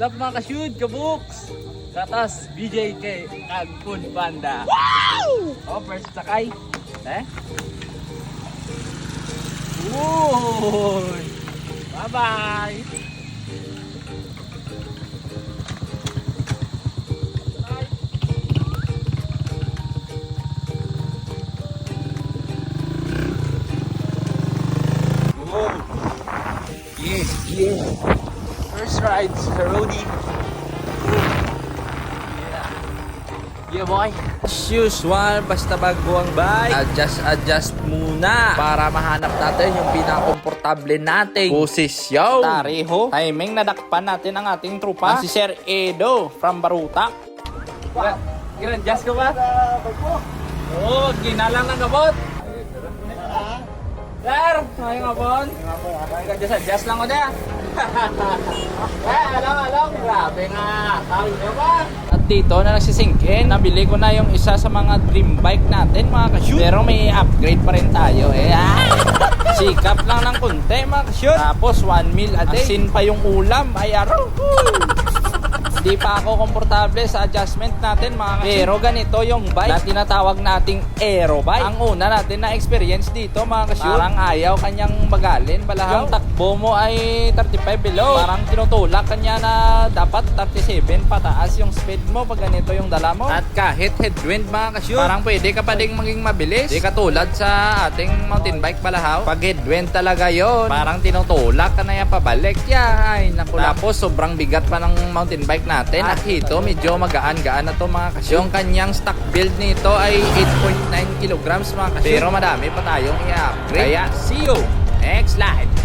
Sup mga ka-shoot, ka-books! Katas, BJK, kag Food Panda. Wow! Oh, first sakay. Eh? Uy! Bye-bye! Yes, yes! First ride sa roadie. Yeah. Yeah, boy. As usual, basta bago ang bike, adjust, adjust muna para mahanap natin yung pinaka-komportable nating posisyon. Tareho, timing nadakpan natin ang ating trupa. Si Sir Edo from Baruta. Gina-adjust ko ba? Oo, oh, ginalang ng gabot. Sir, may ngabon. Adjust, adjust lang ko na. Eh, alam, alam. Grabe nga. Kawin ka ba? At dito na nagsisink in, nabili ko na yung isa sa mga dream bike natin mga ka-shoot. Pero may upgrade pa rin tayo eh. Ah! Sikap lang ng konti mga ka-shoot. Tapos 1 meal a day. Asin pa yung ulam. Ay araw. Hindi pa ako komportable sa adjustment natin mga ka Pero ganito yung bike na tinatawag nating aero bike. Ang una natin na experience dito mga ka Parang ayaw kanyang magalin balahaw. Yung takbo mo ay 35 below. Parang tinutulak kanya na dapat 37 pataas yung speed mo pag ganito yung dala mo. At kahit headwind mga ka parang pwede ka pa ding maging mabilis. Di katulad sa ating mountain bike balahaw. Pag headwind talaga yon parang tinutulak ka na yan pabalik. Yeah, ay naku. Tapos sobrang bigat pa ng mountain bike natin. At ito medyo magaan-gaan na to mga kasyo. Yung kanyang stock build nito ay 8.9 kilograms mga kasyo. Pero madami pa tayong i-upgrade. Kaya see you next live.